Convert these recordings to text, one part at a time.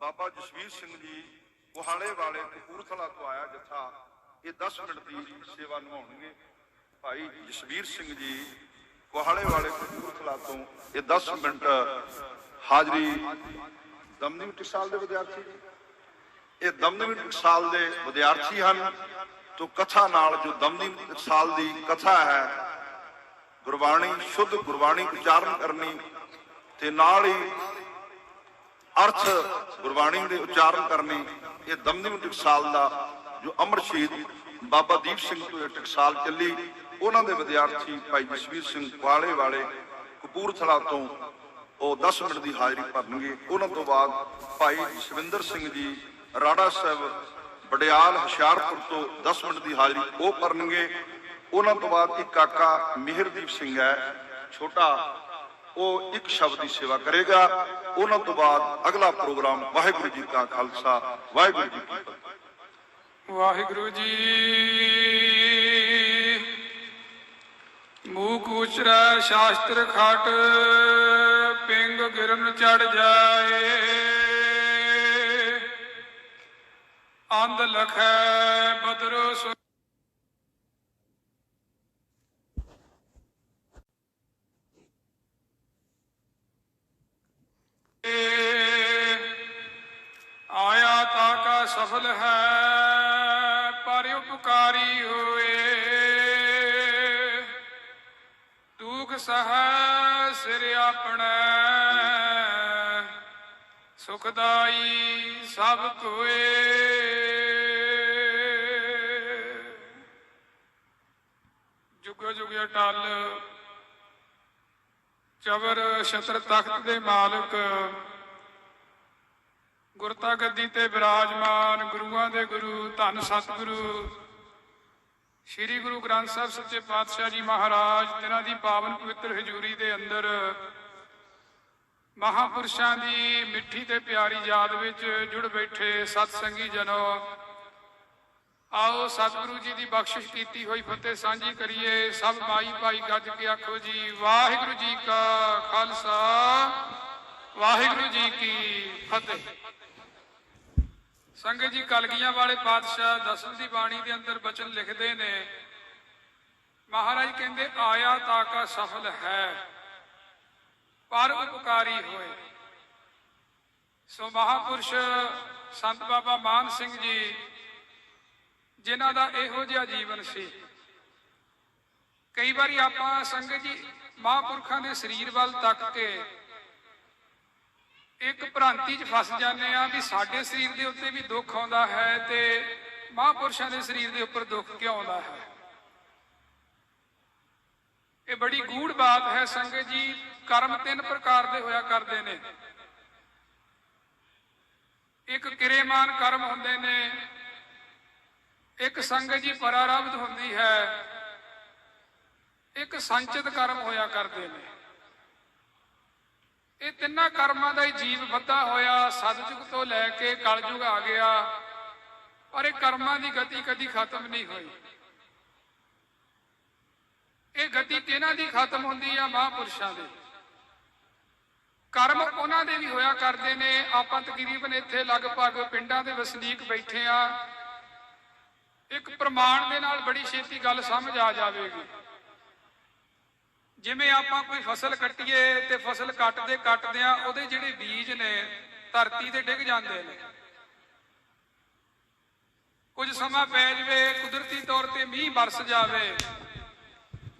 ਬਾਬਾ ਜਸਵੀਰ ਸਿੰਘ ਜੀ ਕੋਹਾਲੇ ਵਾਲੇ ਕਪੂਰਥਲਾ ਤੋਂ ਆਇਆ ਜਥਾ। ਇਹ 10 ਮਿੰਟ ਦੀ ਸੇਵਾ ਨਿਭਾਉਣਗੇ। ਭਾਈ ਜਸਵੀਰ ਸਿੰਘ ਜੀ ਕੋਹਾਲੇ ਵਾਲੇ ਕਪੂਰਥਲਾ ਤੋਂ ਇਹ 10 ਮਿੰਟ ਹਾਜ਼ਰੀ ਦਮਦਮੀ ਟਕਸਾਲ ਦੇ ਵਿਦਿਆਰਥੀ ਇਹ ਦਮਦਮੀ ਟਕਸਾਲ ਦੇ ਵਿਦਿਆਰਥੀ ਹਨ। ਤੋਂ ਕਥਾ ਨਾਲ ਜੋ ਦਮਦਮੀ ਟਕਸਾਲ ਦੀ ਕਥਾ ਹੈ, ਗੁਰਬਾਣੀ, ਸ਼ੁੱਧ ਗੁਰਬਾਣੀ ਉਚਾਰਨ ਕਰਨੀ ਤੇ ਨਾਲ ਹੀ ਅਰਥ ਗੁਰਬਾਣੀ ਦੇ ਉਚਾਰਨ ਕਰਨੀ, ਇਹ ਦਮਦਮੀ ਟਕਸਾਲ ਦਾ ਜੋ ਅਮਰ ਸ਼ਹੀਦ ਬਾਬਾ ਦੀਪ ਸਿੰਘ ਟਕਸਾਲ ਚੱਲੀ, ਉਹਨਾਂ ਦੇ ਵਿਦਿਆਰਥੀ ਭਾਈ ਜਸਵੀਰ ਸਿੰਘ ਵਾਲੇ ਵਾਲੇ ਕਪੂਰਥਲਾ ਤੋਂ ਉਹ 10 ਮਿੰਟ ਦੀ ਹਾਜ਼ਰੀ ਭਰਨਗੇ। ਉਹਨਾਂ ਤੋਂ ਬਾਅਦ ਭਾਈ ਜਸਵਿੰਦਰ ਸਿੰਘ ਜੀ ਰਾੜਾ ਸਾਹਿਬ ਬੜਿਆਲ ਹੁਸ਼ਿਆਰਪੁਰ ਤੋਂ 10 ਮਿੰਟ ਦੀ ਹਾਜ਼ਰੀ ਉਹ ਭਰਨਗੇ। ਉਹਨਾਂ ਤੋਂ ਬਾਅਦ ਇੱਕ ਕਾਕਾ ਮਿਹਰਦੀਪ ਸਿੰਘ ਹੈ, ਛੋਟਾ ਉਹ ਇੱਕ ਸ਼ਬਦ ਦੀ ਸੇਵਾ ਕਰੇਗਾ। ਉਹਨਾਂ ਤੋਂ ਬਾਅਦ ਅਗਲਾ ਪ੍ਰੋਗਰਾਮ ਵਾਹਿਗੁਰੂ ਜੀ ਕਾ ਖਾਲਸਾ, ਵਾਹਿਗੁਰੂ ਜੀ ਕੀ ਫਤਿਹ। ਵਾਹਿਗੁਰੂ ਜੀ ਮੂਕ ਉਚਰੈ ਸ਼ਾਸਤਰ ਖਾਟ, ਪਿੰਗ ਗਿਰਨ ਚੜ ਜਾਏ। ਅੰਧ ਲਖੈ ਬਦਰੋ ਸੁ ਆਇਆ ਤਾ ਕਾ ਸਫਲ ਹੈ, ਪਰ ਉਪਕਾਰੀ ਹੋਏ। ਦੁਖ ਸਹਿ ਸਿਰ ਆਪਣਾ, ਸੁਖਦਾਈ ਸਭ ਕੋਏ। ਜੁਗ ਜੁਗ ਅਟਲ ਚਵਰ ਛਤਰ ਤਖਤ ਦੇ ਮਾਲਕ ਗੁਰਤਾ ਗੱਦੀ ਤੇ ਬਿਰਾਜਮਾਨ ਗੁਰੂਆਂ ਦੇ ਗੁਰੂ, ਧੰਨ ਸਤਿਗੁਰੂ। ਸ੍ਰੀ ਗੁਰੂ ਗ੍ਰੰਥ ਸਾਹਿਬ ਸੱਚੇ ਪਾਤਸ਼ਾਹ ਜੀ ਮਹਾਰਾਜ ਤਿਨਾਂ ਦੀ ਪਾਵਨ ਪਵਿੱਤਰ ਹਜ਼ੂਰੀ ਦੇ ਅੰਦਰ ਮਹਾਪੁਰਸ਼ਾਂ ਦੀ ਮਿੱਠੀ ਤੇ ਪਿਆਰੀ ਯਾਦ ਵਿੱਚ ਜੁੜ ਬੈਠੇ ਸਤ ਸੰਗੀ ਜਨੋ, ਆਓ ਸਤਿਗੁਰੂ ਜੀ ਦੀ ਬਖਸ਼ਿਸ਼ ਕੀਤੀ ਹੋਈ ਫਤਿਹ ਸਾਂਝੀ ਕਰੀਏ। ਸਭ ਮਾਈ ਭਾਈ ਗੱਜ ਕੇ ਆਖੋ ਜੀ, ਵਾਹਿਗੁਰੂ ਜੀ ਕਾ ਖਾਲਸਾ, ਵਾਹਿਗੁਰੂ ਜੀ ਕੀ ਫਤਿਹ। ਸੰਗਤ ਜੀ, ਕਲਗੀਆਂ ਵਾਲੇ ਪਾਤਸ਼ਾਹ ਦਸਮ ਦੀ ਬਾਣੀ ਦੇ ਅੰਦਰ ਬਚਨ ਲਿਖਦੇ ਨੇ, ਮਹਾਰਾਜ ਕਹਿੰਦੇ, ਆਇਆ ਤਾ ਕਾ ਸਫਲ ਹੈ, ਪਰ ਉਪਕਾਰੀ ਹੋਏ। ਸੋ ਮਹਾਪੁਰਸ਼ ਸੰਤ ਬਾਬਾ ਮਾਨ ਸਿੰਘ ਜੀ, ਜਿਨ੍ਹਾਂ ਦਾ ਇਹੋ ਜਿਹਾ ਜੀਵਨ ਸੀ। ਕਈ ਵਾਰੀ ਆਪਾਂ ਸੰਗਤ ਜੀ, ਮਹਾਪੁਰਖਾਂ ਦੇ ਸਰੀਰ ਵੱਲ ਤੱਕ ਕੇ ਇੱਕ ਭ੍ਰਾਂਤੀ 'ਚ ਫਸ ਜਾਂਦੇ ਆ ਵੀ ਸਾਡੇ ਸਰੀਰ ਦੇ ਉੱਤੇ ਵੀ ਦੁੱਖ ਆਉਂਦਾ ਹੈ ਤੇ ਮਹਾਪੁਰਸ਼ਾਂ ਦੇ ਸਰੀਰ ਦੇ ਉੱਪਰ ਦੁੱਖ ਕਿਉਂ ਆਉਂਦਾ ਹੈ? ਇਹ ਬੜੀ ਗੂੜ ਬਾਤ ਹੈ ਸੰਗਤ ਜੀ, ਕਰਮ ਤਿੰਨ ਪ੍ਰਕਾਰ ਦੇ ਹੋਇਆ ਕਰਦੇ ਨੇ। ਇੱਕ ਕਿਰੇਮਾਨ ਕਰਮ ਹੁੰਦੇ ਨੇ, ਇੱਕ ਸੰਗਤ ਜੀ ਪਰਾਰਬਧ ਹੁੰਦੀ ਹੈ, ਇੱਕ ਸੰਚਿਤ ਕਰਮ ਹੋਇਆ ਕਰਦੇ ਨੇ। ਇਹ ਤਿੰਨਾਂ ਕਰਮਾਂ ਦਾ ਹੀ ਜੀਵ ਵੱਧਾ ਹੋਇਆ ਸਤਜੁਗ ਤੋਂ ਲੈ ਕੇ ਕਲਯੁਗ ਆ ਗਿਆ। ਔਰ ਇਹ ਕਰਮਾਂ ਦੀ ਗਤੀ ਕਦੀ ਖਤਮ ਨਹੀਂ ਹੋਈ। ਇਹ ਗਤੀ ਕਿਹਨਾਂ ਦੀ ਖਤਮ ਹੁੰਦੀ ਆ? ਮਹਾਪੁਰਸ਼ਾਂ ਦੀ। ਕਰਮ ਉਹਨਾਂ ਦੇ ਵੀ ਹੋਇਆ ਕਰਦੇ ਨੇ। ਆਪਾਂ ਤਕਰੀਬਨ ਇੱਥੇ ਲਗਭਗ ਪਿੰਡਾਂ ਦੇ ਵਸਨੀਕ ਬੈਠੇ ਆ। ਇੱਕ ਪ੍ਰਮਾਣ ਦੇ ਨਾਲ ਬੜੀ ਛੇਤੀ ਗੱਲ ਸਮਝ ਆ ਜਾਵੇਗੀ। ਜਿਵੇਂ ਆਪਾਂ ਕੋਈ ਫਸਲ ਕੱਟੀਏ ਤੇ ਫਸਲ ਕੱਟਦੇ ਕੱਟਦਿਆਂ ਉਹਦੇ ਜਿਹੜੇ ਬੀਜ ਨੇ, ਧਰਤੀ ਤੇ ਡਿੱਗ ਜਾਂਦੇ ਨੇ। ਕੁਝ ਸਮਾਂ ਪੈ ਜਾਵੇ, ਕੁਦਰਤੀ ਤੌਰ ਤੇ ਮੀਂਹ ਬਰਸ ਜਾਵੇ,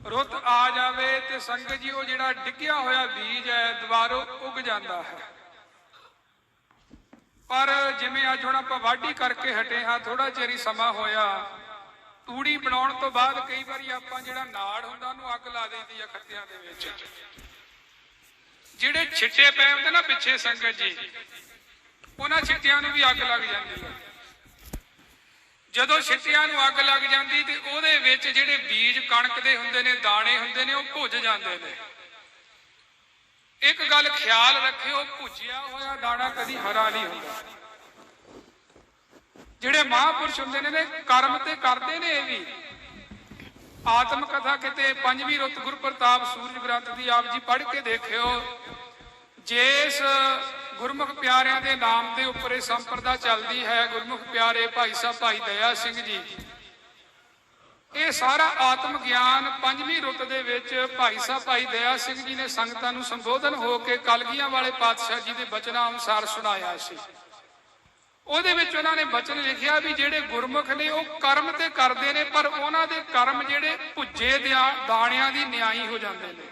ਰੁੱਤ ਆ ਜਾਵੇ ਤੇ ਸੰਗਤ ਜੀ, ਉਹ ਜਿਹੜਾ ਡਿੱਗਿਆ ਹੋਇਆ ਬੀਜ ਹੈ, ਦੁਬਾਰੋਂ ਉੱਗ ਜਾਂਦਾ ਹੈ। ਪਰ ਜਿਵੇਂ ਅੱਜ ਹੁਣ ਆਪਾਂ ਵਾਢੀ ਕਰਕੇ ਹਟੇ ਹਾਂ ਥੋੜਾ ਚਿਰ ਹੀ ਸਮਾਂ ਹੋਇਆ। ਤੂੜੀ ਬਣਾਉਣ ਤੋਂ ਬਾਅਦ ਕਈ ਵਾਰੀ ਆਪਾਂ ਜਿਹੜਾ ਨਾੜ ਹੁੰਦਾ ਉਹਨੂੰ ਅੱਗ ਲਾ ਦਿੰਦੀ ਆ ਖੱਤਿਆਂ ਦੇ ਵਿੱਚ। ਜਿਹੜੇ ਛਿੱਟੇ ਪਏ ਹੁੰਦੇ ਨਾ ਪਿੱਛੇ ਸੰਗਤ ਜੀ, ਉਹਨਾਂ ਛਿੱਟਿਆਂ ਨੂੰ ਵੀ ਅੱਗ ਲੱਗ ਜਾਂਦੀ ਹੈ ਜਦੋਂ ਛਿੱਟਿਆਂ ਨੂੰ ਅੱਗ ਲੱਗ ਜਾਂਦੀ ਤੇ ਉਹਦੇ ਵਿੱਚ ਜਿਹੜੇ ਬੀਜ ਕਣਕ ਦੇ ਹੁੰਦੇ ਨੇ, ਦਾਣੇ ਹੁੰਦੇ ਨੇ, ਉਹ ਭੁੱਜ ਜਾਂਦੇ ਨੇ। ਇੱਕ ਗੱਲ ਖਿਆਲ ਰੱਖਿਓ, ਭੁੱਜਿਆ ਹੋਇਆ ਦਾਣਾ ਕਦੀ ਹਰਾ ਨਹੀਂ ਹੁੰਦਾ। ਜਿਹੜੇ ਮਹਾਪੁਰਸ਼ ਹੁੰਦੇ ਨੇ ਨੇ ਕਰਮ ਤੇ ਕਰਦੇ ਨੇ ਇਹ ਵੀ। ਆਤਮ ਕਥਾ ਕਿਤੇ ਪੰਜਵੀਂ ਰੁੱਤ ਗੁਰ ਪ੍ਰਤਾਪ ਸੂਰਜ ਗ੍ਰੰਥ ਦੀ ਆਪ ਜੀ ਪੜ੍ਹ ਕੇ ਦੇਖਿਓ ਜਿਸ ਗੁਰਮੁਖ ਪਿਆਰਿਆਂ ਦੇ ਨਾਮ ਦੇ ਉੱਪਰ ਇਹ ਸੰਪਰਦਾ ਚੱਲਦੀ ਹੈ, ਗੁਰਮੁਖ ਪਿਆਰੇ ਭਾਈ ਸਾਹਿਬ, ਭਾਈ ਦਇਆ ਸਿੰਘ ਜੀ, ਇਹ ਸਾਰਾ ਆਤਮ ਗਿਆਨ ਪੰਜਵੀਂ ਰੁੱਤ ਦੇ ਵਿੱਚ ਭਾਈ ਸਾਹਿਬ, ਭਾਈ ਦਇਆ ਸਿੰਘ ਜੀ ਨੇ ਸੰਗਤਾਂ ਨੂੰ ਸੰਬੋਧਨ ਹੋ ਕੇ ਕਲਗੀਆਂ ਵਾਲੇ ਪਾਤਸ਼ਾਹ ਜੀ ਦੇ ਬਚਨਾਂ ਅਨੁਸਾਰ ਸੁਣਾਇਆ ਸੀ। ਉਹਦੇ ਵਿੱਚ ਉਹਨਾਂ ਨੇ ਬਚਨ ਲਿਖਿਆ ਵੀ ਜਿਹੜੇ ਗੁਰਮੁਖ ਨੇ ਉਹ ਕਰਮ ਤੇ ਕਰਦੇ ਨੇ, ਪਰ ਉਹਨਾਂ ਦੇ ਕਰਮ ਜਿਹੜੇ ਭੁੱਜੇ ਦਾਣਿਆਂ ਦੀ ਨਿਆਈ ਹੋ ਜਾਂਦੇ ਨੇ।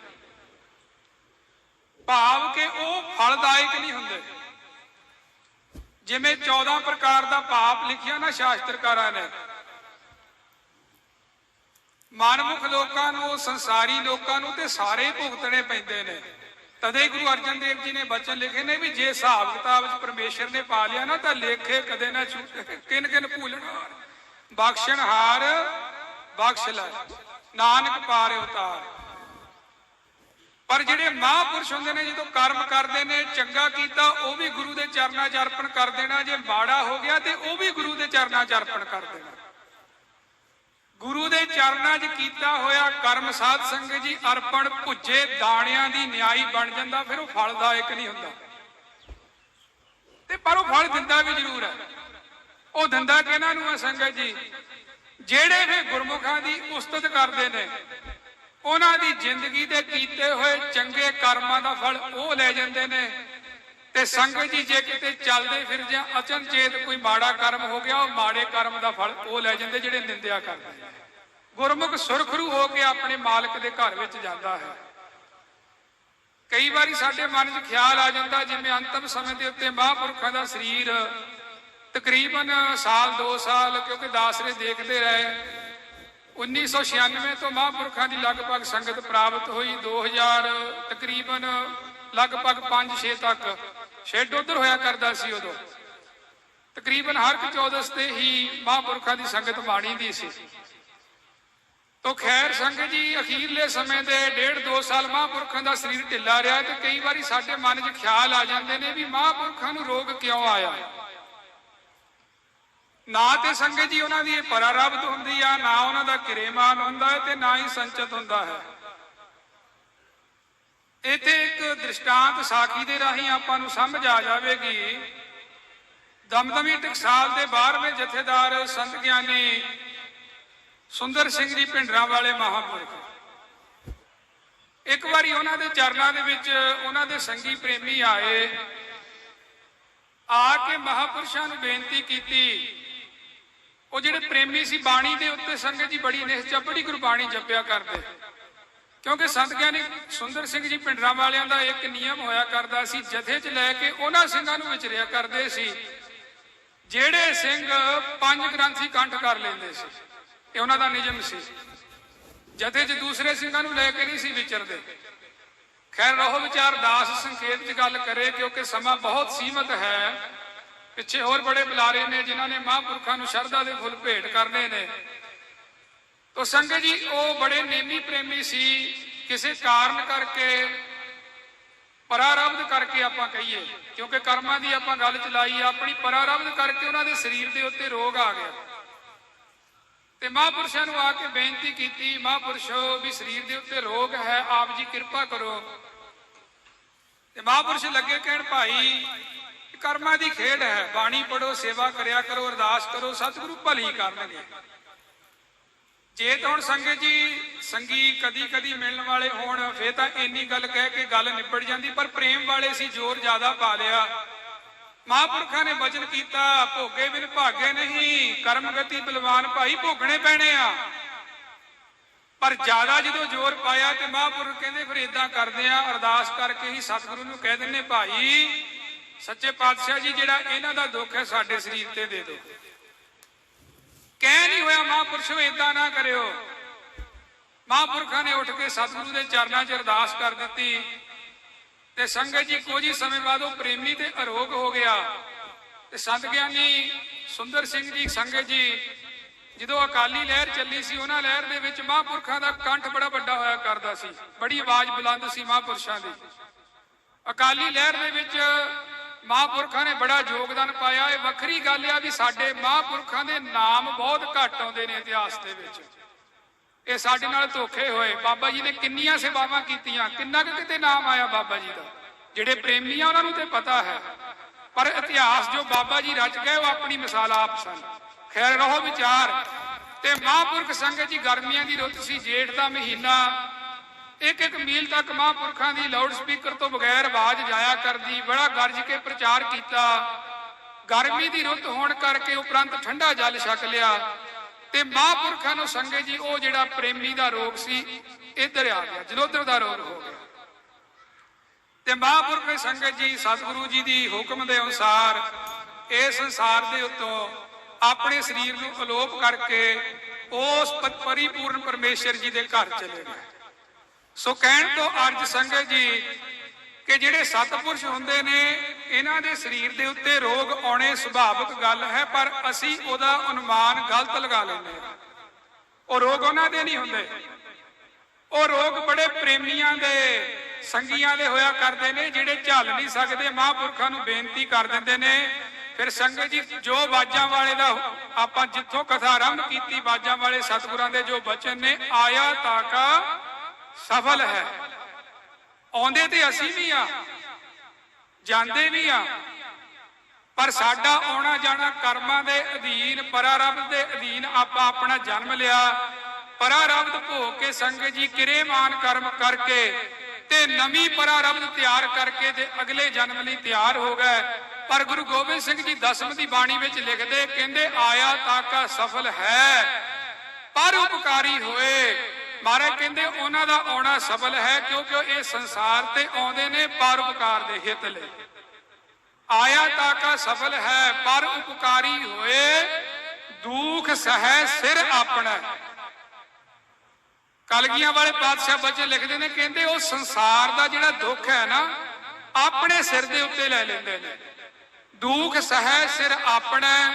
ਭਾਵ ਕਿ ਉਹ ਫਲਦਾਇਕ ਨਹੀਂ ਹੁੰਦੇ। ਜਿਵੇਂ 14 ਪ੍ਰਕਾਰ ਦਾ ਪਾਪ ਲਿਖਿਆ ਨਾ ਸ਼ਾਸਤਰਕਾਰਾਂ ਨੇ। ਮਨਮੁਖ ਲੋਕਾਂ ਨੂੰ, ਸੰਸਾਰੀ ਲੋਕਾਂ ਨੂੰ ਤੇ ਸਾਰੇ ਭੁਗਤਣੇ ਪੈਂਦੇ ਨੇ। ਤਦੇ ਗੁਰੂ ਅਰਜਨ ਦੇਵ ਜੀ ਨੇ ਬਚਨ ਲਿਖੇ ਨੇ ਵੀ ਜੇ ਹਿਸਾਬ ਕਿਤਾਬ ਵਿੱਚ ਪਰਮੇਸ਼ਰ ਨੇ ਪਾ ਲਿਆ ਨਾ, ਤਾਂ ਲੇਖੇ ਕਦੇ ਨਾ ਛੂਟੇ ਕਿਨ ਕਿਨ ਭੂਲਣਹਾਰ ਬਖਸ਼ਣਹਾਰ ਬਖਸ਼ ਲੈ। ਨਾਨਕ ਪਾਰ ਉਤਾਰ। ਪਰ ਜਿਹੜੇ ਮਹਾਂਪੁਰਸ਼ ਹੁੰਦੇ ਨੇ, ਜਦੋਂ ਕਰਮ ਕਰਦੇ ਨੇ, ਚੰਗਾ ਕੀਤਾ, ਉਹ ਵੀ ਗੁਰੂ ਦੇ ਚਰਨਾਂ 'ਚ ਅਰਪਣ ਕਰ ਦੇਣਾ। ਜੇ ਮਾੜਾ ਹੋ ਗਿਆ ਤੇ ਉਹ ਵੀ ਗੁਰੂ ਦੇ ਚਰਨਾਂ 'ਚ ਅਰਪਣ ਕਰ ਦੇਣਾ। ਗੁਰੂ ਦੇ ਚਰਨਾਂ 'ਚ ਕੀਤਾ ਹੋਇਆ ਕਰਮ ਸਾਧ ਸੰਗਤ ਜੀ, ਅਰਪਣ, ਭੁੱਜੇ, ਦਾਣਿਆਂ ਦੀ ਨਿਆਈ ਬਣ ਜਾਂਦਾ, ਫਿਰ ਉਹ ਫਲਦਾਇਕ ਨਹੀਂ ਹੁੰਦਾ। ਤੇ ਪਰ ਉਹ ਫਲ ਦਿੰਦਾ ਵੀ ਜ਼ਰੂਰ ਹੈ। ਉਹ ਦਿੰਦਾ ਕਿਹਨਾਂ ਨੂੰ ਹੈ ਸੰਗਤ ਜੀ? ਜਿਹੜੇ ਵੀ ਗੁਰਮੁਖਾਂ ਦੀ ਉਸਤਤ ਕਰਦੇ ਨੇ, ਉਹਨਾਂ ਦੀ ਜ਼ਿੰਦਗੀ ਦੇ ਕੀਤੇ ਹੋਏ ਚੰਗੇ ਕਰਮਾਂ ਦਾ ਫਲ ਉਹ ਲੈ ਜਾਂਦੇ ਨੇ। ਤੇ ਸੰਗਤ ਜੀ ਜੇ ਕਿਤੇ ਚੱਲਦੇ ਫਿਰ ਜਾਂ ਅਚਨਚੇਤ ਕੋਈ ਮਾੜਾ ਕਰਮ ਹੋ ਗਿਆ, ਉਹ ਮਾੜੇ ਕਰਮ ਦਾ ਫਲ ਉਹ ਲੈ ਜਾਂਦੇ ਜਿਹੜੇ ਨਿੰਦਿਆ ਕਰਦੇ ਗੁਰਮੁਖ ਸੁਰਖਰੂ ਹੋ ਕੇ ਆਪਣੇ ਮਾਲਕ ਦੇ ਘਰ ਵਿੱਚ ਜਾਂਦਾ ਹੈ। ਕਈ ਵਾਰੀ ਸਾਡੇ ਮਨ 'ਚ ਖਿਆਲ ਆ ਜਾਂਦਾ, ਜਿਵੇਂ ਅੰਤਮ ਸਮੇਂ ਦੇ ਉੱਤੇ ਮਹਾਂਪੁਰਖਾਂ ਦਾ ਸਰੀਰ ਤਕਰੀਬਨ ਸਾਲ 2 ਸਾਲ, ਕਿਉਂਕਿ ਦਾਸਰੇ ਦੇਖਦੇ ਰਹੇ। 1996 ਤੋਂ ਮਹਾਂਪੁਰਖਾਂ ਦੀ ਲਗਭਗ ਸੰਗਤ ਪ੍ਰਾਪਤ ਹੋਈ 2000 ਤਕਰੀਬਨ ਲਗਭਗ 5-6 ਤੱਕ। ਛੇਡ ਉਧਰ ਹੋਇਆ ਕਰਦਾ ਸੀ ਉਦੋਂ। ਤਕਰੀਬਨ ਹਰ ਇੱਕ ਚੌਦਸ ਤੇ ਹੀ ਮਹਾਂਪੁਰਖਾਂ ਦੀ ਸੰਗਤ ਬਾਣੀ ਦੀ ਸੀ। ਤੋ ਖੈਰ ਸੰਗਤ ਜੀ, ਅਖੀਰਲੇ ਸਮੇਂ ਦੇ ਡੇਢ ਦੋ ਸਾਲ ਮਹਾਂਪੁਰਖਾਂ ਦਾ ਸਰੀਰ ਢਿੱਲਾ ਰਿਹਾ ਤੇ ਕਈ ਵਾਰੀ ਸਾਡੇ ਮਨ 'ਚ ਖਿਆਲ ਆ ਜਾਂਦੇ ਨੇ ਵੀ ਮਹਾਂਪੁਰਖਾਂ ਨੂੰ ਰੋਗ ਕਿਉਂ ਆਇਆ? ਨਾ ਤੇ ਸੰਗਤ ਜੀ ਉਹਨਾਂ ਦੀ ਪਰਾਰਬਤ ਹੁੰਦੀ ਆ, ਨਾ ਉਹਨਾਂ ਦਾ ਕਿਰੇਮਾਨ ਹੁੰਦਾ ਹੈ ਤੇ ਨਾ ਹੀ ਸੰਚਤ ਹੁੰਦਾ ਹੈ। ਇੱਥੇ ਇੱਕ ਦ੍ਰਿਸ਼ਟਾਂਤ ਸਾਖੀ ਦੇ ਰਾਹੀਂ ਆਪਾਂ ਨੂੰ ਸਮਝ ਆ ਜਾਵੇਗੀ। ਦਮਦਮੀ ਟਕਸਾਲ ਦੇ 12ਵੇਂ ਜਥੇਦਾਰ ਸੰਤ ਗਿਆਨੀ ਸੁੰਦਰ ਸਿੰਘ ਜੀ ਪਿੰਡਰਾਂ ਵਾਲੇ ਮਹਾਂਪੁਰਖ। ਇੱਕ ਵਾਰੀ ਉਹਨਾਂ ਦੇ ਚਰਨਾਂ ਦੇ ਵਿੱਚ ਉਹਨਾਂ ਦੇ ਸੰਗੀ ਪ੍ਰੇਮੀ ਆਏ। ਆ ਕੇ ਮਹਾਪੁਰਸ਼ਾਂ ਨੂੰ ਬੇਨਤੀ ਕੀਤੀ। ਉਹ ਜਿਹੜੇ ਪ੍ਰੇਮੀ ਸੀ ਬਾਣੀ ਦੇ ਉੱਤੇ ਸੰਗਤ ਜੀ ਬੜੀ ਨਿਹਚਾ ਬੜੀ ਗੁਰਬਾਣੀ ਜਪਿਆ ਕਰਦੇ। ਕਿਉਂਕਿ ਸੰਤ ਗਿਆਨੀ ਸੁੰਦਰ ਸਿੰਘ ਜੀ ਪਿੰਡਰਾਂ ਵਾਲਿਆਂ ਦਾ ਇੱਕ ਨਿਯਮ ਹੋਇਆ ਕਰਦਾ ਸੀ, ਜਥੇ 'ਚ ਲੈ ਕੇ ਉਹਨਾਂ ਸਿੰਘਾਂ ਨੂੰ ਵਿਚਰਿਆ ਕਰਦੇ ਸੀ। ਜਿਹੜੇ ਸਿੰਘ ਪੰਜ ਗ੍ਰੰਥੀ ਕੰਠ ਕਰ ਲੈਂਦੇ ਸੀ, ਇਹ ਉਹਨਾਂ ਦਾ ਨਿਯਮ ਸੀ। ਜਥੇ 'ਚ ਦੂਸਰੇ ਸਿੰਘਾਂ ਨੂੰ ਲੈ ਕੇ ਨਹੀਂ ਸੀ ਵਿਚਰਦੇ। ਖੈਰ ਰਹੋ ਵਿਚਾਰ ਦਾਸ ਸੰਖੇਪ 'ਚ ਗੱਲ ਕਰੇ, ਕਿਉਂਕਿ ਸਮਾਂ ਬਹੁਤ ਸੀਮਤ ਹੈ। ਪਿੱਛੇ ਹੋਰ ਬੜੇ ਬੁਲਾਰੇ ਨੇ, ਜਿਨ੍ਹਾਂ ਨੇ ਮਹਾਂਪੁਰਖਾਂ ਨੂੰ ਸ਼ਰਧਾ ਦੇ ਫੁੱਲ ਭੇਟ ਕਰਨੇ ਨੇ। ਤੋ ਸੰਗਤ ਜੀ, ਉਹ ਬੜੇ ਨੇਮੀ ਪ੍ਰੇਮੀ ਸੀ। ਕਿਸੇ ਕਾਰਨ ਕਰਕੇ, ਪਰਾਰਬਧ ਕਰਕੇ ਆਪਾਂ ਕਹੀਏ। ਕਿਉਂਕਿ ਕਰਮਾਂ ਦੀ ਆਪਾਂ ਗੱਲ ਚਲਾਈ ਆਪਣੀ ਪਰਾਰਬਧ ਕਰਕੇ ਉਹਨਾਂ ਦੇ ਸਰੀਰ ਦੇ ਉੱਤੇ ਰੋਗ ਆ ਗਿਆ। ਤੇ ਮਹਾਂਪੁਰਸ਼ਾਂ ਨੂੰ ਆ ਕੇ ਬੇਨਤੀ ਕੀਤੀ, ਮਹਾਂਪੁਰਸ਼ੋ ਵੀ ਸਰੀਰ ਦੇ ਉੱਤੇ ਰੋਗ ਹੈ, ਆਪ ਜੀ ਕਿਰਪਾ ਕਰੋ। ਤੇ ਮਹਾਂਪੁਰਸ਼ ਲੱਗੇ ਕਹਿਣ, ਭਾਈ ਕਰਮਾਂ ਦੀ ਖੇਡ ਹੈ। ਬਾਣੀ ਪੜੋ ਸੇਵਾ ਕਰਿਆ ਕਰੋ, ਅਰਦਾਸ ਕਰੋ, ਸਤਿਗੁਰੂ ਭਲੀ ਕਰਨਗੇ। ਜੇ ਤਾਂ ਹੁਣ ਸੰਗਤ ਜੀ ਸੰਗੀ ਕਦੀ ਕਦੀ ਮਿਲਣ ਵਾਲੇ ਹੋਣ, ਫੇਰ ਤਾਂ ਇੰਨੀ ਗੱਲ ਕਹਿ ਕੇ ਗੱਲ ਨਿਬੜ ਜਾਂਦੀ, ਪਰ ਪ੍ਰੇਮ ਵਾਲੇ ਸੀ, ਜ਼ੋਰ ਜ਼ਿਆਦਾ ਪਾ ਲਿਆ। ਮਹਾਂਪੁਰਖਾਂ ਨੇ ਵਚਨ ਕੀਤਾ, ਭੋਗੇ ਬਿਨ ਭਾਗੇ ਨਹੀਂ, ਕਰਮ ਗਤੀ ਬਲਵਾਨ ਭਾਈ ਭੋਗਣੇ ਪੈਣੇ ਆ। ਪਰ ਜ਼ਿਆਦਾ ਜਦੋਂ ਜ਼ੋਰ ਪਾਇਆ ਤੇ ਮਹਾਂਪੁਰਖ ਕਹਿੰਦੇ, ਫਿਰ ਇਦਾਂ ਕਰਦੇ ਆ, ਅਰਦਾਸ ਕਰਕੇ ਹੀ ਸਤਿਗੁਰੂ ਨੂੰ ਕਹਿ ਦਿੰਨੇ ਭਾਈ, ਸੱਚੇ ਪਾਤਸ਼ਾਹ ਜੀ, ਜਿਹੜਾ ਇਹਨਾਂ ਦਾ ਦੁੱਖ ਹੈ, ਸਾਡੇ ਸਰੀਰ ਤੇ ਦੇ ਦਿਓ। ਕਹਿ ਨਹੀਂ ਹੋਇਆ ਮਹਾਂਪੁਰਸ਼ੋ ਇਦਾਂ ਨਾ ਕਰਿਓ। ਮਹਾਂਪੁਰਖਾਂ ਨੇ ਉੱਠ ਕੇ ਸਤਿਗੁਰੂ ਦੇ ਚਰਨਾਂ 'ਚ ਅਰਦਾਸ ਕਰ ਦਿੱਤੀ। ਤੇ ਸੰਗਤ ਜੀ ਕੁਝ ਹੀ ਸਮੇਂ ਬਾਅਦ ਉਹ ਪ੍ਰੇਮੀ ਤੇ ਅਰੋਗ ਹੋ ਗਿਆ। ਤੇ ਸੰਤ ਗਿਆਨੀ ਸੁੰਦਰ ਸਿੰਘ ਜੀ, ਸੰਗਤ ਜੀ, ਜਦੋਂ ਅਕਾਲੀ ਲਹਿਰ ਚੱਲੀ ਸੀ, ਉਹਨਾਂ ਲਹਿਰ ਦੇ ਵਿੱਚ ਮਹਾਂਪੁਰਖਾਂ ਦਾ ਕੰਠ ਬੜਾ ਵੱਡਾ ਹੋਇਆ ਕਰਦਾ ਸੀ। ਬੜੀ ਆਵਾਜ਼ ਬੁਲੰਦ ਸੀ ਮਹਾਂਪੁਰਸ਼ਾਂ ਦੀ। ਅਕਾਲੀ ਲਹਿਰ ਦੇ ਵਿੱਚ ਮਹਾਂਪੁਰਖਾਂ ਨੇ ਬੜਾ ਯੋਗਦਾਨ ਪਾਇਆ। ਇਹ ਵੱਖਰੀ ਗੱਲ ਆ ਵੀ ਸਾਡੇ ਮਹਾਂਪੁਰਖਾਂ ਦੇ ਨਾਮ ਬਹੁਤ ਘੱਟ ਆਉਂਦੇ ਨੇ ਇਤਿਹਾਸ ਦੇ ਵਿੱਚ। ਇਹ ਸਾਡੇ ਨਾਲ ਧੋਖੇ ਹੋਏ। ਬਾਬਾ ਜੀ ਨੇ ਕਿੰਨੀਆਂ ਸੇਵਾਵਾਂ ਕੀਤੀਆਂ। ਕਿੰਨਾ ਕੁ ਕਿਤੇ ਨਾਮ ਆਇਆ ਬਾਬਾ ਜੀ ਦਾ? ਜਿਹੜੇ ਪ੍ਰੇਮੀ ਆ ਉਹਨਾਂ ਨੂੰ ਤੇ ਪਤਾ ਹੈ। ਪਰ ਇਤਿਹਾਸ ਜੋ ਬਾਬਾ ਜੀ ਰਚ ਗਏ, ਉਹ ਆਪਣੀ ਮਿਸਾਲ ਆਪ ਸਨ। ਖੈਰ, ਰਹੋ ਵਿਚਾਰ। ਤੇ ਮਹਾਂਪੁਰਖ ਸੰਗਤ ਜੀ, ਗਰਮੀਆਂ ਦੀ ਰੁੱਤ ਸੀ, ਜੇਠ ਦਾ ਮਹੀਨਾ ਇੱਕ ਇੱਕ ਮੀਲ ਤੱਕ ਮਹਾਂਪੁਰਖਾਂ ਦੀ ਲਾਊਡ ਸਪੀਕਰ ਤੋਂ ਬਗੈਰ ਆਵਾਜ਼ ਜਾਇਆ ਕਰਦੀ, ਬੜਾ ਗਰਜ ਕੇ ਪ੍ਰਚਾਰ ਕੀਤਾ। ਗਰਮੀ ਦੀ ਰੁੱਤ ਹੋਣ ਕਰਕੇ ਉਪਰੰਤ ਠੰਡਾ ਜਲ ਛਕ ਲਿਆ। ਤੇ ਮਹਾਂਪੁਰਖਾਂ ਨੂੰ ਸੰਗਤ ਜੀ, ਉਹ ਜਿਹੜਾ ਪ੍ਰੇਮੀ ਦਾ ਰੋਗ ਸੀ, ਇੱਧਰ ਆ ਗਿਆ, ਜਲੋਧਰ ਦਾ ਰੋਗ ਹੋ ਗਿਆ। ਤੇ ਮਹਾਂਪੁਰਖ ਨੇ ਸੰਗਤ ਜੀ, ਸਤਿਗੁਰੂ ਜੀ ਦੀ ਹੁਕਮ ਦੇ ਅਨੁਸਾਰ ਇਸ ਸੰਸਾਰ ਦੇ ਉੱਤੋਂ ਆਪਣੇ ਸਰੀਰ ਨੂੰ ਅਲੋਪ ਕਰਕੇ ਉਸ ਪਰਿਪੂਰਨ ਪਰਮੇਸ਼ਰ ਜੀ ਦੇ ਘਰ ਚਲੇ ਗਏ। ਸੋ ਕਹਿਣ ਤੋਂ ਅਰਜ ਸੰਗਤ ਜੀ, ਕਿ ਜਿਹੜੇ ਸਤਪੁਰਸ਼ ਹੁੰਦੇ ਨੇ, ਇਹਨਾਂ ਦੇ ਸਰੀਰ ਦੇ ਉੱਤੇ ਰੋਗ ਆਉਣੇ ਸੁਭਾਵਿਕ ਗੱਲ ਹੈ, ਪਰ ਅਸੀਂ ਉਹਦਾ ਅਨੁਮਾਨ ਗਲਤ ਲਗਾ ਲੈਂਦੇ ਹਾਂ। ਉਹ ਰੋਗ ਉਹਨਾਂ ਦੇ ਨਹੀਂ ਹੁੰਦੇ। ਉਹ ਰੋਗ ਬੜੇ ਪ੍ਰੇਮੀਆਂ ਦੇ, ਸੰਗੀਆਂ ਦੇ ਹੋਇਆ ਕਰਦੇ ਨੇ, ਜਿਹੜੇ ਝੱਲ ਨਹੀਂ ਸਕਦੇ, ਮਹਾਂਪੁਰਖਾਂ ਨੂੰ ਬੇਨਤੀ ਕਰ ਦਿੰਦੇ ਨੇ। ਫਿਰ ਸੰਗਤ ਜੀ, ਜੋ ਬਾਜਾਂ ਵਾਲੇ ਦਾ ਆਪਾਂ ਜਿੱਥੋਂ ਕਥਾ ਆਰੰਭ ਕੀਤੀ, ਬਾਜਾਂ ਵਾਲੇ ਸਤਿਗੁਰਾਂ ਦੇ ਜੋ ਬਚਨ ਨੇ, ਆਇਆ ਤਾਕਾ ਸਫਲ ਹੈ। ਆਉਂਦੇ ਤੇ ਅਸੀਂ ਵੀ ਆ, ਜਾਂਦੇ ਵੀ ਆ। ਪਰ ਸਾਡਾ ਆਉਣਾ ਜਾਣਾ ਕਰਮਾਂ ਦੇ ਅਧੀਨ, ਪਰਾਰਬਧ ਦੇ ਅਧੀਨ ਆਪਾਂ ਆਪਣਾ ਜਨਮ ਲਿਆ। ਪਰਾਰਬਧ ਭੋਗ ਕੇ ਸੰਗਤ ਜੀ ਕਿਰੇਮਾਨ ਕਰਮ ਕਰਕੇ ਤੇ ਨਵੀਂ ਪਰਾਰਬਧ ਤਿਆਰ ਕਰਕੇ ਤੇ ਅਗਲੇ ਜਨਮ ਲਈ ਤਿਆਰ ਹੋ ਗਏ। ਪਰ ਗੁਰੂ ਗੋਬਿੰਦ ਸਿੰਘ ਜੀ ਦਸਮ ਦੀ ਬਾਣੀ ਵਿੱਚ ਲਿਖਦੇ, ਕਹਿੰਦੇ, ਆਇਆ ਤਾਕਾ ਸਫਲ ਹੈ, ਪਰ ਉਪਕਾਰੀ ਹੋਏ। ਮਹਾਰਾਜ ਕਹਿੰਦੇ ਉਹਨਾਂ ਦਾ ਆਉਣਾ ਸਫਲ ਹੈ ਕਿਉਂਕਿ ਇਹ ਸੰਸਾਰ ਤੇ ਆਉਂਦੇ ਨੇ ਪਰਉਪਕਾਰ ਦੇ ਹਿੱਤ ਲਈ। ਆਇਆ ਤਾਕਾ ਸਫਲ ਹੈ, ਪਰ ਉਪਕਾਰੀ ਹੋਏ, ਦੁਖ ਸਹਿ ਸਿਰ ਆਪਣਾ। ਕਲਗੀਆਂ ਵਾਲੇ ਪਾਤਸ਼ਾਹ ਬੱਚੇ ਲਿਖਦੇ ਨੇ, ਕਹਿੰਦੇ ਉਹ ਸੰਸਾਰ ਦਾ ਜਿਹੜਾ ਦੁੱਖ ਹੈ ਨਾ, ਆਪਣੇ ਸਿਰ ਦੇ ਉੱਤੇ ਲੈ ਲੈਂਦੇ ਨੇ। ਦੁੱਖ ਸਹਿ ਸਿਰ ਆਪਣਾ,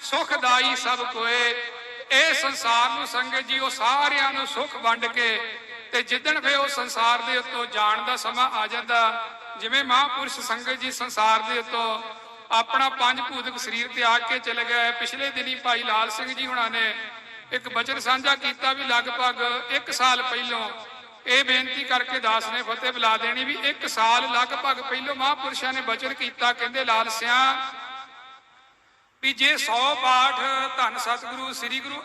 ਸੁਖਦਾਈ ਸਭ ਕੋਏ ਇਹ ਸੰਸਾਰ ਨੂੰ ਸੰਗਤ ਜੀ, ਉਹ ਸਾਰਿਆਂ ਨੂੰ ਸੁਖ ਵੰਡ ਕੇ ਤੇ ਜਿੱਦਣ ਫੇ ਉਹ ਸੰਸਾਰ ਦੇ ਉੱਤੋਂ ਜਾਣ ਦਾ ਸਮਾਂ ਆ ਜਾਂਦਾ, ਜਿਵੇਂ ਮਹਾਂਪੁਰਸ਼ ਸੰਗਤ ਜੀ ਸੰਸਾਰ ਦੇ ਉੱਤੋਂ ਆਪਣਾ ਪੰਜ ਭੂਤਕ ਸਰੀਰ ਤਿਆਗ ਕੇ ਚਲੇ ਗਏ। ਪਿਛਲੇ ਦਿਨੀ ਭਾਈ ਲਾਲ ਸਿੰਘ ਜੀ ਹੁਣਾਂ ਨੇ ਇੱਕ ਬਚਨ ਸਾਂਝਾ ਕੀਤਾ ਵੀ ਲਗਭਗ 1 ਸਾਲ ਪਹਿਲੋਂ ਇਹ ਬੇਨਤੀ ਕਰਕੇ ਦਾਸ ਨੇ ਫਤਿਹ ਬੁਲਾ ਦੇਣੀ ਵੀ 1 ਸਾਲ ਲਗਭਗ ਪਹਿਲੋਂ ਮਹਾਂਪੁਰਸ਼ਾਂ ਨੇ ਬਚਨ ਕੀਤਾ, ਕਹਿੰਦੇ, ਲਾਲ ਸਿਆਂ ਵੀ ਜੇ 100 ਪਾਠ ਧੰਨ ਸਤਿਗੁਰੂ, ਸ੍ਰੀ ਗੁਰੂ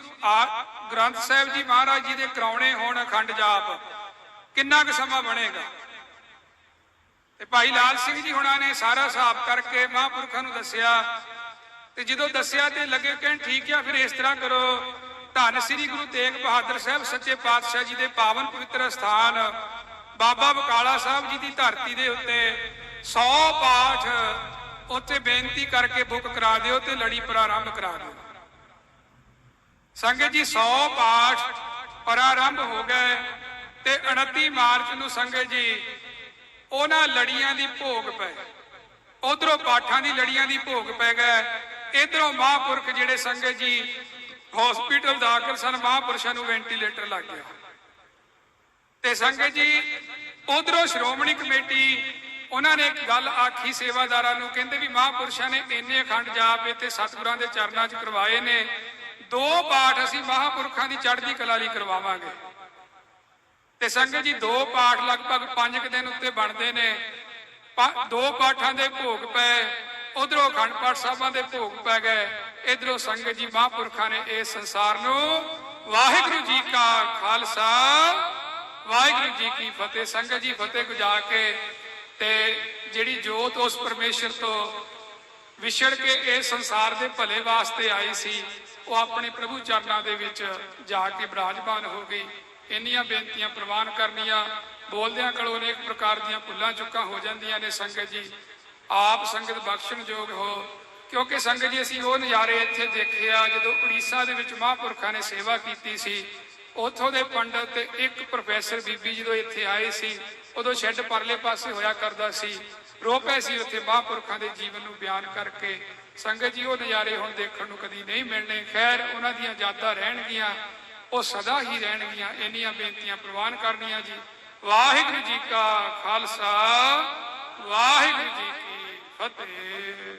ਗ੍ਰੰਥ ਸਾਹਿਬ ਜੀ ਮਹਾਰਾਜ ਜੀ ਦੇ ਕਰਾਉਣੇ ਹੋਣ ਅਖੰਡ ਜਾਪ, ਕਿੰਨਾ ਕੁ ਸਮਾਂ ਬਣੇਗਾ? ਤੇ ਭਾਈ ਲਾਲ ਸਿੰਘ ਜੀ ਹੁਣਾਂ ਨੇ ਸਾਰਾ ਹਿਸਾਬ ਕਰਕੇ ਮਹਾਂਪੁਰਖਾਂ ਨੂੰ ਦੱਸਿਆ, ਤੇ ਜਦੋਂ ਦੱਸਿਆ ਤੇ ਲੱਗੇ ਕਹਿਣ ਠੀਕ ਆ, ਫਿਰ ਇਸ ਤਰ੍ਹਾਂ ਕਰੋ। ਧੰਨ ਸ੍ਰੀ ਗੁਰੂ ਤੇਗ ਬਹਾਦਰ ਸਾਹਿਬ, ਸੱਚੇ ਪਾਤਸ਼ਾਹ ਜੀ ਦੇ ਪਾਵਨ ਪਵਿੱਤਰ ਸਥਾਨ, ਬਾਬਾ ਬਕਾਲਾ ਸਾਹਿਬ ਜੀ ਦੀ ਧਰਤੀ ਦੇ ਉੱਤੇ 100 ਪਾਠ ਉੱਥੇ ਬੇਨਤੀ ਕਰਕੇ ਬੁੱਕ ਕਰਾ ਦਿਓ ਤੇ ਲੜੀ ਪ੍ਰਾਰੰਭ ਕਰਾ ਦਿਓ। ਸੰਗਤ ਜੀ 100 ਪਾਠ ਪ੍ਰਾਰੰਭ ਹੋ ਗਏ ਤੇ 29 ਮਾਰਚ ਨੂੰ ਸੰਗਤ ਜੀ, ਉਹਨਾਂ ਲੜੀਆਂ ਦੀ ਭੋਗ ਪਏ ਉਧਰੋਂ ਪਾਠਾਂ ਦੀ ਲੜੀਆਂ ਦੀ ਭੋਗ ਪੈ ਗਏ। ਇਧਰੋਂ ਮਹਾਂਪੁਰਖ ਜਿਹੜੇ ਸੰਗਤ ਜੀ ਹਸਪੀਟਲ ਦਾਖਲ ਸਨ, ਮਹਾਂਪੁਰਸ਼ਾਂ ਨੂੰ ਵੈਂਟੀਲੇਟਰ ਲੱਗ ਗਿਆ। ਤੇ ਸੰਗਤ ਜੀ, ਉਧਰੋਂ ਸ਼੍ਰੋਮਣੀ ਕਮੇਟੀ ਉਹਨਾਂ ਨੇ ਇੱਕ ਗੱਲ ਆਖੀ ਸੇਵਾਦਾਰਾਂ ਨੂੰ, ਕਹਿੰਦੇ ਵੀ ਮਹਾਂਪੁਰਸ਼ਾਂ ਨੇ ਇੰਨੇ ਅਖੰਡ ਜਾਪ ਇੱਥੇ ਸਤਿਗੁਰਾਂ ਦੇ ਚਰਨਾਂ 'ਚ ਕਰਵਾਏ ਨੇ। ਦੋ ਪਾਠ ਅਸੀਂ ਮਹਾਂਪੁਰਖਾਂ ਦੀ ਚੜ੍ਹਦੀ ਕਲਾ ਲਈ ਕਰਵਾਵਾਂਗੇ। ਤੇ ਸੰਗਤ ਜੀ, ਦੋ ਪਾਠ ਲਗਭਗ 5 ਕੁ ਦਿਨ ਉੱਤੇ ਬਣਦੇ ਨੇ। ਦੋ ਪਾਠਾਂ ਦੇ ਭੋਗ ਪਏ ਉਧਰੋਂ ਅਖੰਡ ਪਾਠ ਸਾਹਿਬਾਂ ਦੇ ਭੋਗ ਪੈ ਗਏ। ਇਧਰੋਂ ਸੰਗਤ ਜੀ, ਮਹਾਂਪੁਰਖਾਂ ਨੇ ਇਸ ਸੰਸਾਰ ਨੂੰ ਵਾਹਿਗੁਰੂ ਜੀ ਕਾ ਖਾਲਸਾ, ਵਾਹਿਗੁਰੂ ਜੀ ਕੀ ਫਤਿਹ। ਸੰਗਤ ਜੀ, ਫਤਿਹ ਗੁਜਾ ਕੇ ਤੇ ਜਿਹੜੀ ਜੋਤ ਉਸ ਪਰਮੇਸ਼ਰ ਤੋਂ ਵਿਛੜ ਕੇ ਇਹ ਸੰਸਾਰ ਦੇ ਭਲੇ ਵਾਸਤੇ ਆਈ ਸੀ, ਉਹ ਆਪਣੇ ਪ੍ਰਭੂ ਚਰਨਾਂ ਦੇ ਵਿੱਚ ਜਾ ਕੇ ਬਰਾਜਮਾਨ ਹੋ ਗਈ। ਇੰਨੀਆਂ ਬੇਨਤੀਆਂ ਪ੍ਰਵਾਨ ਕਰਨੀਆਂ, ਬੋਲਦਿਆਂ ਕੋਲੋਂ ਅਨੇਕ ਪ੍ਰਕਾਰ ਦੀਆਂ ਭੁੱਲਾਂ ਚੁੱਕਾਂ ਹੋ ਜਾਂਦੀਆਂ ਨੇ ਸੰਗਤ ਜੀ। ਆਪ ਸੰਗਤ ਬਖਸ਼ਣਯੋਗ ਹੋ, ਕਿਉਂਕਿ ਸੰਗਤ ਜੀ ਅਸੀਂ ਉਹ ਨਜ਼ਾਰੇ ਇੱਥੇ ਦੇਖੇ ਆ ਜਦੋਂ ਉੜੀਸਾ ਦੇ ਵਿੱਚ ਮਹਾਂਪੁਰਖਾਂ ਨੇ ਸੇਵਾ ਕੀਤੀ ਸੀ। ਉੱਥੋਂ ਦੇ ਪੰਡਤ ਤੇ ਇੱਕ ਪ੍ਰੋਫੈਸਰ ਬੀਬੀ ਜਦੋਂ ਇੱਥੇ ਆਏ ਸੀ, ਉਦੋਂ ਸ਼ੈੱਡ ਪਰਲੇ ਪਾਸੇ ਹੋਇਆ ਕਰਦਾ ਸੀ। ਰੋ ਸੀ ਉੱਥੇ ਮਹਾਂਪੁਰਖਾਂ ਦੇ ਜੀਵਨ ਨੂੰ ਬਿਆਨ ਕਰਕੇ। ਸੰਗਤ ਜੀ, ਉਹ ਨਜ਼ਾਰੇ ਹੁਣ ਦੇਖਣ ਨੂੰ ਕਦੀ ਨਹੀਂ ਮਿਲਣੇ। ਖੈਰ, ਉਹਨਾਂ ਦੀਆਂ ਯਾਦਾਂ ਰਹਿਣਗੀਆਂ, ਉਹ ਸਦਾ ਹੀ ਰਹਿਣਗੀਆਂ। ਇੰਨੀਆਂ ਬੇਨਤੀਆਂ ਪ੍ਰਵਾਨ ਕਰਨੀਆਂ ਜੀ। ਵਾਹਿਗੁਰੂ ਜੀ ਕਾ ਖਾਲਸਾ, ਵਾਹਿਗੁਰੂ ਜੀ ਕੀ ਫਤਿਹ।